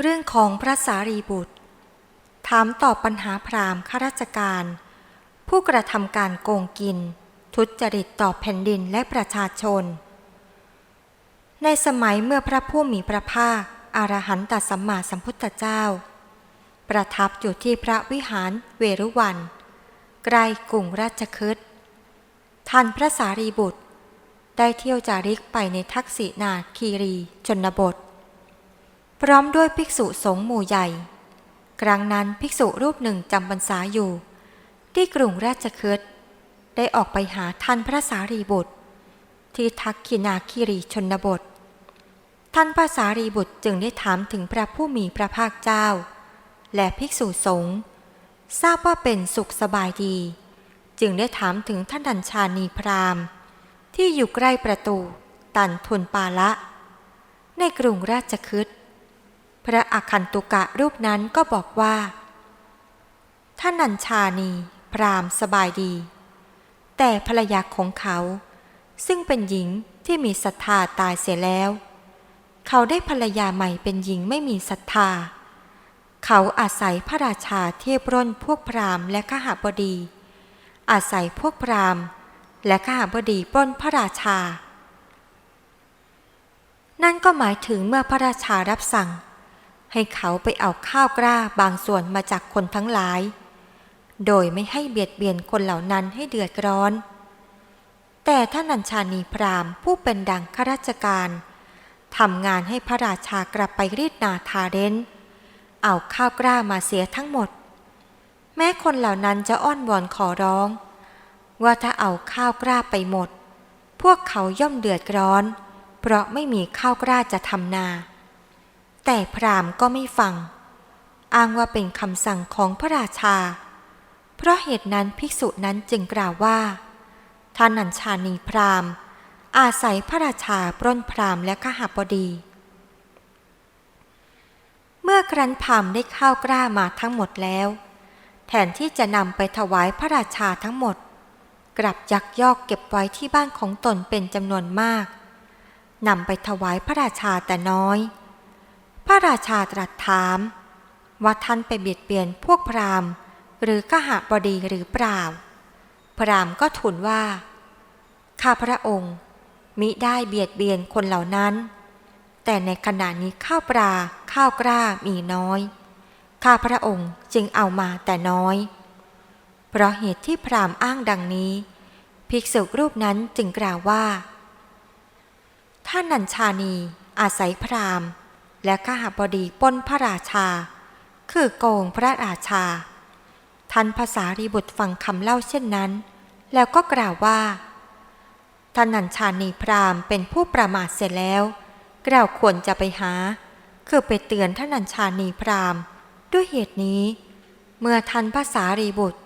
เรื่องของพระสารีบุตร ถามตอบปัญหาพราหมณ์ข้าราชการ ผู้กระทำการโกงกิน ทุจริตต่อแผ่นดินและประชาชน ในสมัยเมื่อพระผู้มีพระภาคอรหันตสัมมาสัมพุทธเจ้า ประทับอยู่ที่พระวิหารเวรุวัน ใกล้กรุงราชคฤห์ท่านพระสารีบุตร ได้เที่ยวจาริกไปในทักษิณาคีรีชนบท พร้อมด้วยภิกษุสงฆ์หมู่ใหญ่ ครั้งนั้นภิกษุรูปหนึ่งจำพรรษาอยู่ ที่กรุงราชคฤห์ได้ออกไปหาท่านพระสารีบุตร ที่ทักขินาคีรีชนบท ท่านพระสารีบุตรจึงได้ถามถึงพระผู้มีพระภาคเจ้า และภิกษุสงฆ์ทราบว่าเป็นสุขสบายดี จึงได้ถามถึงท่านดัญชานีพราหมณ์ ที่อยู่ใกล้ประตูตันทุนปาละ ในกรุงราชคฤห์ พระอคันตุกะรูปนั้นก็บอกว่า ท่านนัญชานี พรามสบายดี แต่ภรรยาของเขา ซึ่งเป็นหญิงที่มีศรัทธาตายเสียแล้ว เขาได้ภรรยาใหม่เป็นหญิงไม่มีศรัทธา เขาอาศัยพระราชาเทียบร่นพวกพรามและขหบดี อาศัยพวกพรามและขหบดีปล้นพระราชา นั่นก็หมายถึงเมื่อพระราชารับสั่ง ให้เขาไปเอาข้าวกล้าบางส่วนมาจากคนทั้งหลาย โดยไม่ให้เบียดเบียนคนเหล่านั้นให้เดือดร้อน แต่ท่านัญชานีพราหมณ์ผู้เป็นดังข้าราชการทำงานให้พระราชากลับไปรีดนาทาเร้นเอาข้าวกล้ามาเสียทั้งหมด แม้คนเหล่านั้นจะอ้อนวอนขอร้อง ว่าถ้าเอาข้าวกล้าไปหมด พวกเขาย่อมเดือดร้อน เพราะไม่มีข้าวกล้าจะทำนา แต่พราหมณ์ก็ไม่ฟัง อ้างว่าเป็นคำสั่งของพระราชา เพราะเหตุนั้นภิกษุนั้นจึงกล่าวว่าท่านัญชานีพราหมณ์ อาศัยพระราชาปล้นพราหมณ์และขหบดี เมื่อครั้นพราหมณ์ได้ข้าวกล้ามาทั้งหมดแล้ว แทนที่จะนำไปถวายพระราชาทั้งหมด กลับยักยอกเก็บไว้ที่บ้านของตนเป็นจำนวนมากนำไปถวายพระราชาแต่น้อย พระราชาตรัสถาม ว่าท่านไปเบียดเบียนพวกพราหมณ์ หรือขหบดีหรือเปล่า พราหมณ์ก็ทูลว่า ข้าพระองค์มิได้เบียดเบียนคนเหล่านั้น แต่ในขณะนี้ข้าวปลาข้าวกล้ามีน้อย ข้าพระองค์จึงเอามาแต่น้อย เพราะเหตุที่พราหมณ์อ้างดังนี้ ภิกษุรูปนั้นจึงกล่าวว่า ท่านนัญชานีอาศัยพราหมณ์ และข้าหบดีป้นพระราชา คือโกงพระราชา ท่านภาษารีบุตรฟังคำเล่าเช่นนั้น แล้วก็กล่าวว่าท่านนัญชานีพราหมณ์เป็นผู้ประมาทเสร็จแล้วเราควรจะไปหา คือไปเตือนท่านนัญชานีพราหมณ์ ด้วยเหตุนี้ เมื่อท่านภาษารีบุตร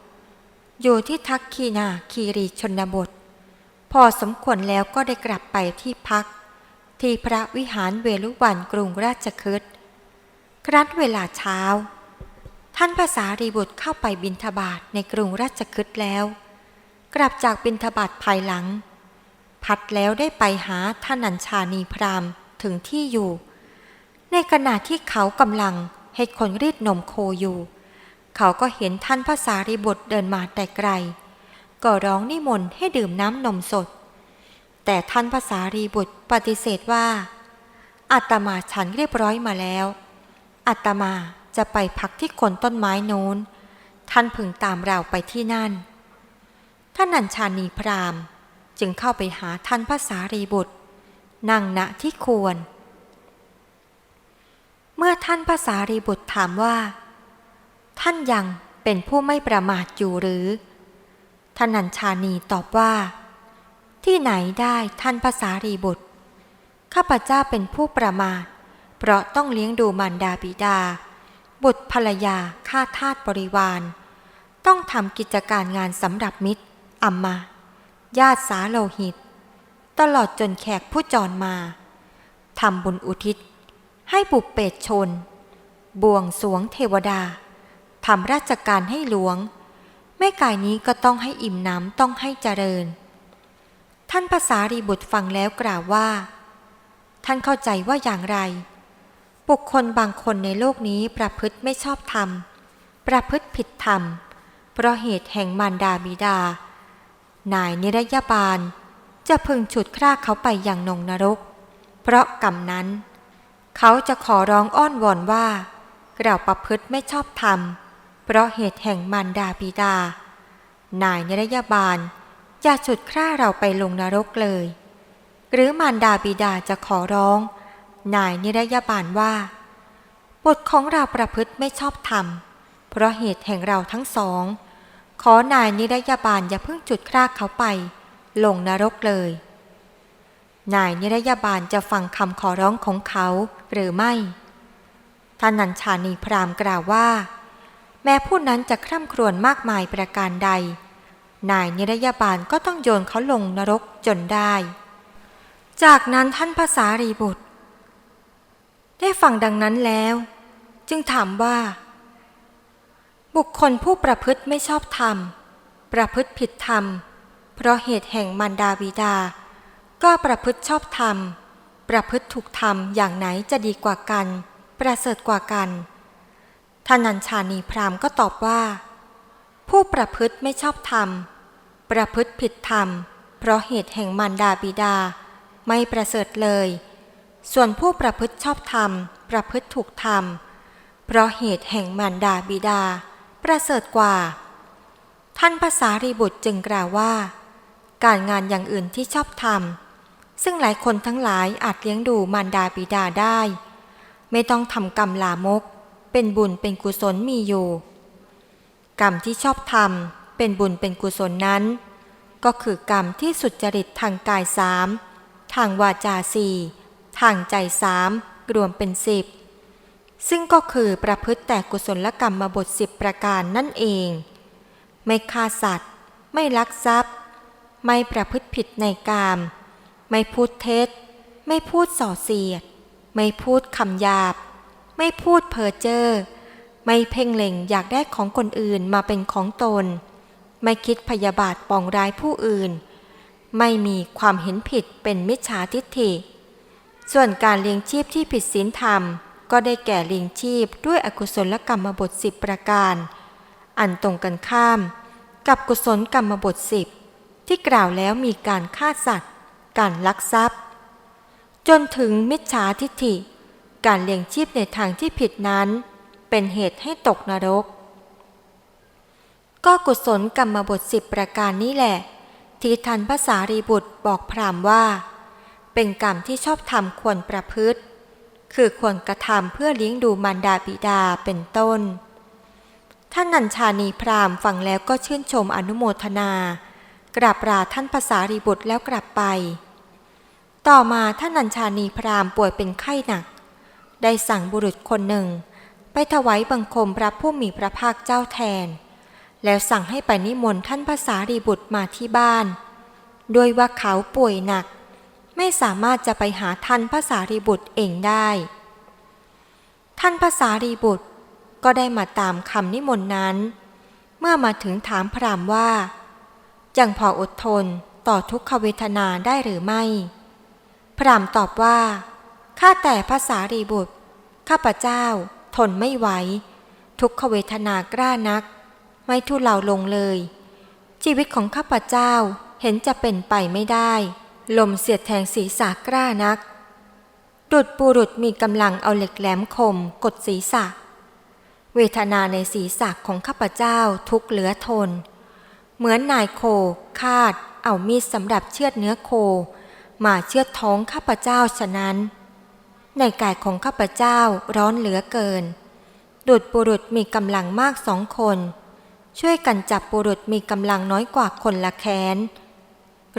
อยู่ที่ทักคีนาคีรีชนบท พอสมควรแล้วก็ได้กลับไปที่พัก ที่พระวิหารเวลุวันกรุงราชคฤห์ครั้นเวลาเช้า ท่านภาษารีบุตรเข้าไปบินทบาทในกรุงราชคฤห์แล้ว กลับจากบินทบาทภายหลัง พัดแล้วได้ไปหาท่านัญชานีพราหม์ถึงที่อยู่ ในขณะที่เขากำลังให้คนรีดนมโคอยู่ เขาก็เห็นท่านภาษารีบุตรเดินมาแต่ไกล ก็ร้องนิมนต์ให้ดื่มน้ำนมสด แต่ท่านภาษารีบุตรปฏิเสธว่าอาตมาฉันเรียบร้อยมาแล้วอาตมาจะไปพักที่คนต้นไม้โน้น ท่านพึงตามเราไปที่นั่น ท่านนัญชานีพรามจึงเข้าไปหาท่านภาษารีบุตร นั่งณที่ควร เมื่อท่านภาษารีบุตรถามว่า ท่านยังเป็นผู้ไม่ประมาทอยู่หรือท่านนัญชานีตอบว่า ที่ไหนได้ท่านภาษารีบุตร ข้าพเจ้าเป็นผู้ประมาท เพราะต้องเลี้ยงดูมารดาบิดา บุตรภรรยาข้าทาสบริวาร ต้องทำกิจการงานสำหรับมิตรอัมมา ญาติสาโลหิต ตลอดจนแขกผู้จรมาทำบุญอุทิศ ให้บุปเปตชน บวงสวงเทวดาทำราชการให้หลวง แม่กายนี้ก็ต้องให้อิ่มน้ำต้องให้เจริญ ท่านภาษารีบุตรฟังแล้วกล่าวว่า ท่านเข้าใจว่าอย่างไร บุคคลบางคนในโลกนี้ประพฤติไม่ชอบธรรม ประพฤติผิดธรรม เพราะเหตุแห่งมารดาบิดา นายนิรยาบาล จะพึงฉุดคร่าเขาไปอย่างนงนรก เพราะกรรมนั้น เขาจะขอร้องอ้อนวอนว่า เราประพฤติไม่ชอบธรรม เพราะเหตุแห่งมารดาบิดา นายนิรยาบาล จะฉุดคร่าเราไปลงนรกเลย หรือมารดาบิดาจะขอร้อง นายนิรยาบาลว่าบุตรของเราประพฤติไม่ชอบธรรม เพราะเหตุแห่งเราทั้งสอง ขอนายนิรยาบาลอย่าเพิ่งจุดคร่าเขาไป ลงนรกเลย นายนิรยาบาลจะฟังคำขอร้องของเขาหรือไม่ท่านนัญชานีพรามกล่าวว่า แม้ผู้นั้นจะคร่ำครวญมากมายประการใด นายนิรยาบาลก็ต้องโยนเขาลงนรกจนได้ จากนั้นท่านภาษารีบุตร ได้ฟังดังนั้นแล้ว จึงถามว่า บุคคลผู้ประพฤติไม่ชอบธรรม ประพฤติผิดธรรม เพราะเหตุแห่งมารดาบิดา ก็ประพฤติชอบธรรม ประพฤติถูกธรรมอย่างไหนจะดีกว่ากัน ประเสริฐกว่ากันท่านัญชานีพรามก็ตอบว่า ผู้ประพฤติไม่ชอบธรรม ประพฤติผิดธรรม เพราะเหตุแห่งมารดาบิดา ไม่ประเสริฐเลย ส่วนผู้ประพฤติชอบธรรม ประพฤติถูกธรรม เพราะเหตุแห่งมารดาบิดา ประเสริฐกว่า ท่านภาษารีบุตรจึงกล่าวว่า การงานอย่างอื่นที่ชอบทำซึ่งหลายคนทั้งหลายอาจเลี้ยงดูมารดาบิดาได้ ไม่ต้องทำกรรมลามก เป็นบุญเป็นกุศลมีอยู่ กรรมที่ชอบทำเป็นบุญเป็นกุศลนั้น ก็คือกรรมที่สุจริตทางกายสามทางวาจาสี่ทางใจสามรวมเป็นสิบซึ่งก็คือประพฤติแต่กุศลกรรมมาบทสิบประการนั่นเอง ไม่ฆ่าสัตว์ ไม่ลักทรัพย์ ไม่ประพฤติผิดในกาม ไม่พูดเท็จ ไม่พูดส่อเสียด ไม่พูดคำหยาบ ไม่พูดเพ้อเจ้อ ไม่เพ่งเล็งอยากได้ของคนอื่นมาเป็นของตน ไม่คิดพยาบาทปองร้ายผู้อื่น ไม่มีความเห็นผิดเป็นมิจฉาทิฏฐิ ส่วนการเลี้ยงชีพที่ผิดศีลธรรม ก็ได้แก่เลี้ยงชีพด้วยอกุศลกรรมบทสิบประการ อันตรงกันข้าม กับกุศลกรรมบทสิบที่กล่าวแล้วมีการฆ่าสัตว์ การลักทรัพย์ จนถึงมิจฉาทิฏฐิ การเลี้ยงชีพในทางที่ผิดนั้น เป็นเหตุให้ตกนรก ก็กุศลกรรมบทสิบประการนี้แหละ ที่ทันภาษารีบุตรบอกพรามว่า เป็นกรรมที่ชอบทำควรประพฤติ คือควรกระทำเพื่อเลี้ยงดูมารดาบิดาเป็นต้น ท่านนัญชานีพราหมฟังแล้วก็ชื่นชมอนุโมทนากราบลาท่านภาษารีบุตรแล้วกลับไป ต่อมาท่านนัญชานีพราหมป่วยเป็นไข้หนัก ได้สั่งบุรุษคนหนึ่ง ไปถวายบังคมพระผู้มีพระภาคเจ้าแทน แล้วสั่งให้ไปนิมนต์ท่านภาษารีบุตรมาที่บ้านด้วยว่าเขาป่วยหนัก ไม่สามารถจะไปหาท่านภาษารีบุตรเองได้ ท่านภาษารีบุตรก็ได้มาตามคำนิมนต์นั้น เมื่อมาถึงถามพรามว่ายังพออดทนต่อทุกขเวทนาได้หรือไม่ พรามตอบว่า ข้าแต่ภาษารีบุตร ข้าพเจ้า ทนไม่ไหว ทุกขเวทนากล้านัก ไม่ทุเลาลงเลย ชีวิตของข้าพเจ้าเห็นจะเป็นไปไม่ได้ ลมเสียดแทงศีรษะกล้านัก ดุดปุรุษมีกำลังเอาเหล็กแหลมคมกดศีรษะ เวทนาในศีรษะของข้าพเจ้าทุกเหลือทน เหมือนนายโคคาด เอามีดสำหรับเชือดเนื้อโค มาเชือดท้องข้าพเจ้าฉะนั้น ในกายของข้าพเจ้าร้อนเหลือเกิน ดุดปุรุษมีกำลังมากสองคน ช่วยกันจับปุรุษมีกำลังน้อยกว่าคนละแขน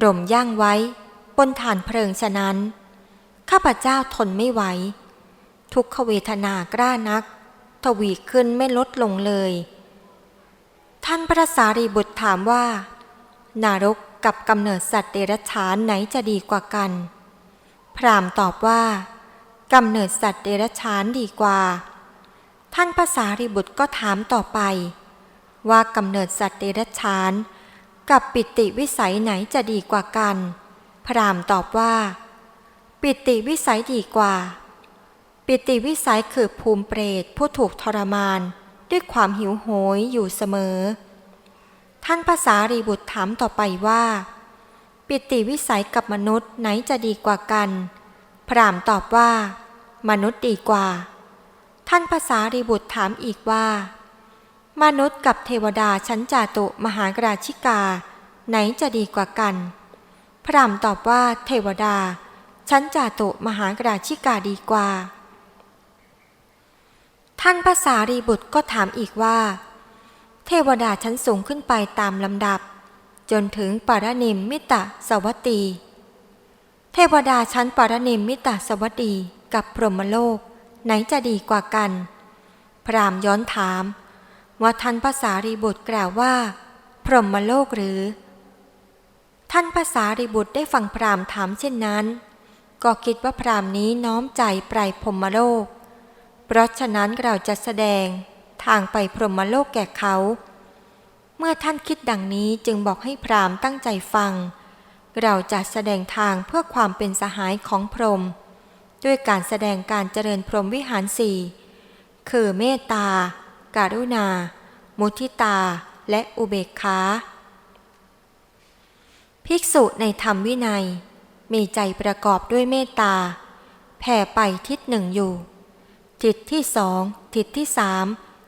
ร่มย่างไว้บนฐานเพลิงฉะนั้น ข้าพเจ้าทนไม่ไหว ทุกขเวทนากล้านัก ทวีขึ้นไม่ลดลงเลย ท่านพระสารีบุตรถามว่า นารกกับกำเนิดสัตว์เดรัจฉานไหนจะดีกว่ากัน พรามตอบว่า กำเนิดสัตว์เดรัจฉานดีกว่า ท่านพระสารีบุตรก็ถามต่อไป ว่ากำเนิดสัตว์เดรัจฉาน กับปิติวิสัยไหนจะดีกว่ากัน พรามตอบว่า ปิติวิสัยดีกว่าปปิติวิสัยคือภูมิเปรตผู้ถูกทรมาน ด้วยความหิวโหยอยู่เสมอ ท่านภาษารีบุตรถามต่อไปว่า ปิติวิสัยกับมนุษย์ไหนจะดีกว่ากัน พรามตอบว่า มนุษย์ดีกว่า ท่านภาษารีบุตรถามอีกว่า มนุษย์กับเทวดาชั้นจาตุมหากราชิกา ไหนจะดีกว่ากัน พรามตอบว่าเทวดา ชั้นจาตุมหากราชิกาดีกว่า ท่านภาษารีบุตรก็ถามอีกว่า เทวดาชั้นสูงขึ้นไปตามลำดับ จนถึงปารณิมมิตะสวัตตี เทวดาชั้นปรณิมมิตะสวัตตีกับพรหมโลก ไหนจะดีกว่ากัน พรามย้อนถาม ว่าท่านภาษารีบุตรกล่าวว่า พรหมโลกหรือ ท่านภาษารีบุตรได้ฟังพรามถามเช่นนั้น ก็คิดว่าพรามนี้น้อมใจไปพรหมโลก เพราะฉะนั้นเราจะแสดงทางไปพรหมโลกแก่เขา เมื่อท่านคิดดังนี้จึงบอกให้พรามตั้งใจฟัง เราจะแสดงทางเพื่อความเป็นสหายของพรหมด้วยการแสดงการเจริญพรหมวิหารสี่คือเมตตาการุณา มุทิตา และอุเบกขา ภิกษุในธรรมวินัย มีใจประกอบด้วยเมตตา แผ่ไปทิศหนึ่งอยู่ ทิศที่สอง ทิศที่สาม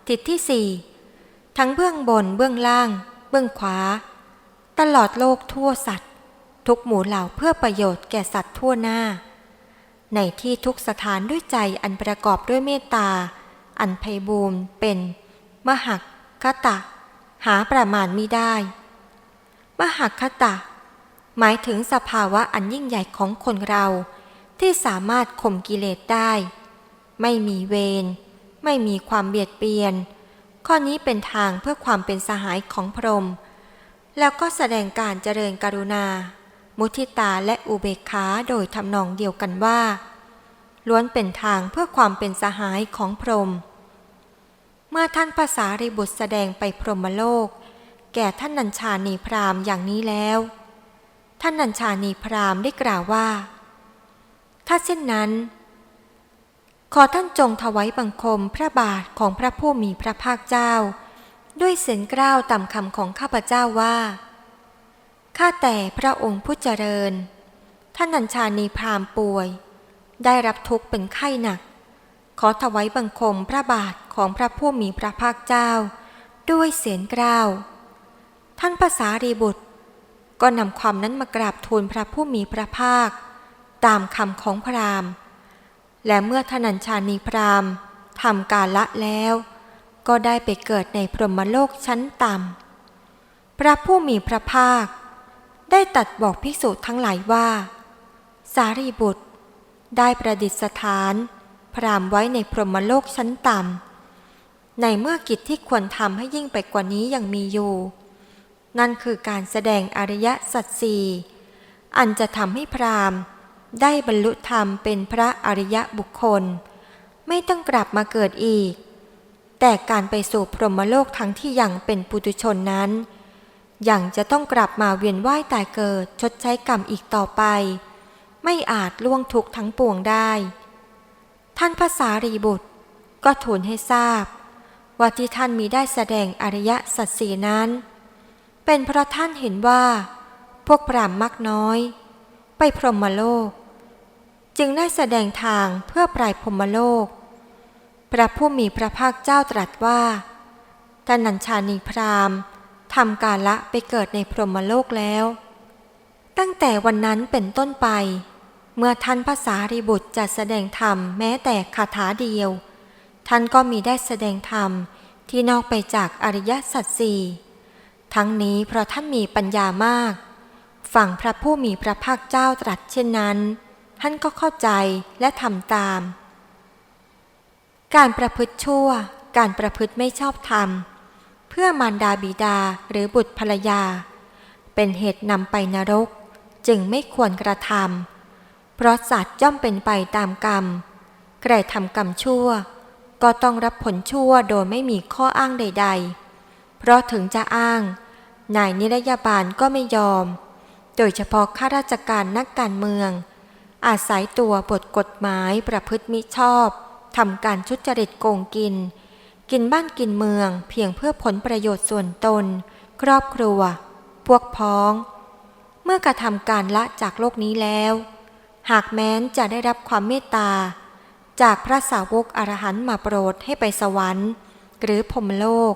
ทิศที่สี่ ทั้งเบื้องบนเบื้องล่าง เบื้องขวา ตลอดโลกทั่วสัตว ทุกหมู่เหล่าเพื่อประโยชน์แก่สัตว์ทั่วหน้า ในที่ทุกสถานด้วยใจอันประกอบด้วยเมตตา อันไพบูรณ์เป็น มหักคตะ หาประมาณมิได้ มหักคตะ หมายถึงสภาวะอันยิ่งใหญ่ของคนเรา ที่สามารถข่มกิเลสได้ ไม่มีเวรไม่มีความเบียดเบียน ข้อนี้เป็นทางเพื่อความเป็นสหายของพรหมแล้วก็แสดงการเจริญกรุณา มุทิตาและอุเบกขาโดยทำนองเดียวกันว่า ล้วนเป็นทางเพื่อความเป็นสหายของพรหมเมื่อท่านภาษาริบุตรแสดงไปพรหมโลก แก่ท่านนัญชานีพราหมอย่างนี้แล้ว ท่านนัญชานีพราหมได้กล่าวว่า ถ้าเช่นนั้น ขอท่านจงถวายบังคมพระบาทของพระผู้มีพระภาคเจ้า ด้วยเสียงกล้าวตามคำของข้าพเจ้าว่า ข้าแต่พระองค์ผู้เจริญ ท่านนัญชานีพราหมณ์ป่วย ได้รับทุกข์เป็นไข้หนัก ขอถวายบังคมพระบาทของพระผู้มีพระภาคเจ้า ด้วยเสียงกล้าว ท่านภาษารีบุตร ก็นำความนั้นมากราบทูลพระผู้มีพระภาค ตามคำของพราหมณ์ และเมื่อทนัญชานีพราหมณ์ทำการละแล้ว ก็ได้ไปเกิดในพรหมโลกชั้นต่ำพระผู้มีพระภาค ได้ตัดบอกภิกษุทั้งหลายว่า สารีบุตร ได้ประดิษฐาน พรามไว้ในพรหมโลกชั้นต่ำ ในเมื่อกิจที่ควรทำให้ยิ่งไปกว่านี้ยังมีอยู่ นั่นคือการแสดงอริยสัจสี่อันจะทำให้พรามได้บรรลุธรรมเป็นพระอริยบุคคล ไม่ต้องกลับมาเกิดอีก แต่การไปสู่พรหมโลกทั้งที่ยังเป็นปุถุชนนั้น ยังจะต้องกลับมาเวียนว่ายตายเกิดชดใช้กรรมอีกต่อไป ไม่อาจล่วงทุกทั้งปวงได้ ท่านภาษารีบุตรก็ทูลให้ทราบ ว่าที่ท่านมีได้แสดงอริยสัจสีนั้น เป็นเพราะท่านเห็นว่า พวกปรามมักน้อย ไปพรหมโลก จึงได้แสดงทางเพื่อปลายพรหมโลก พระผู้มีพระภาคเจ้าตรัสว่าท่านนัญชานีพราหมณ์ ทำกาละไปเกิดในพรหมโลกแล้ว ตั้งแต่วันนั้นเป็นต้นไป เมื่อท่านภาษารีบุตรจะแสดงธรรมแม้แต่คาถาเดียว ท่านก็มีได้แสดงธรรมที่นอกไปจากอริยสัจสี่ทั้งนี้เพราะท่านมีปัญญามาก ฝั่งพระผู้มีพระภาคเจ้าตรัสเช่นนั้น ท่านก็เข้าใจและทำตาม การประพฤติชั่ว การประพฤติไม่ชอบธรรม เพื่อมารดาบิดาหรือบุตรภรรยา เป็นเหตุนำไปนรกจึงไม่ควรกระทำเพราะสัตว์ย่อมเป็นไปตามกรรมใครทำกรรมชั่ว ก็ต้องรับผลชั่วโดยไม่มีข้ออ้างใด ๆ เพราะถึงจะอ้าง นายนิรยาบาลก็ไม่ยอม โดยเฉพาะข้าราชการนักการเมือง อาศัยตัวบทกฎหมายประพฤติมิชอบทำการชุจริตโกงกิน กินบ้านกินเมืองเพียงเพื่อผลประโยชน์ส่วนตน ครอบครัว พวกพ้อง เมื่อกระทำการละจากโลกนี้แล้ว หากแม้นจะได้รับความเมตตา จากพระสาวกอรหันต์มาโปรดให้ไปสวรรค์ หรือพรมโลก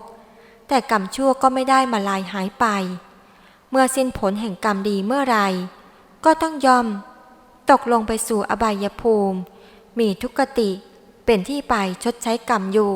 แต่กรรมชั่วก็ไม่ได้มาลายหายไป เมื่อสิ้นผลแห่งกรรมดีเมื่อไหรก็ต้องยอม ตกลงไปสู่อบายภูมิ มีทุกติเป็นที่ไปชดใช้กรรมอยู่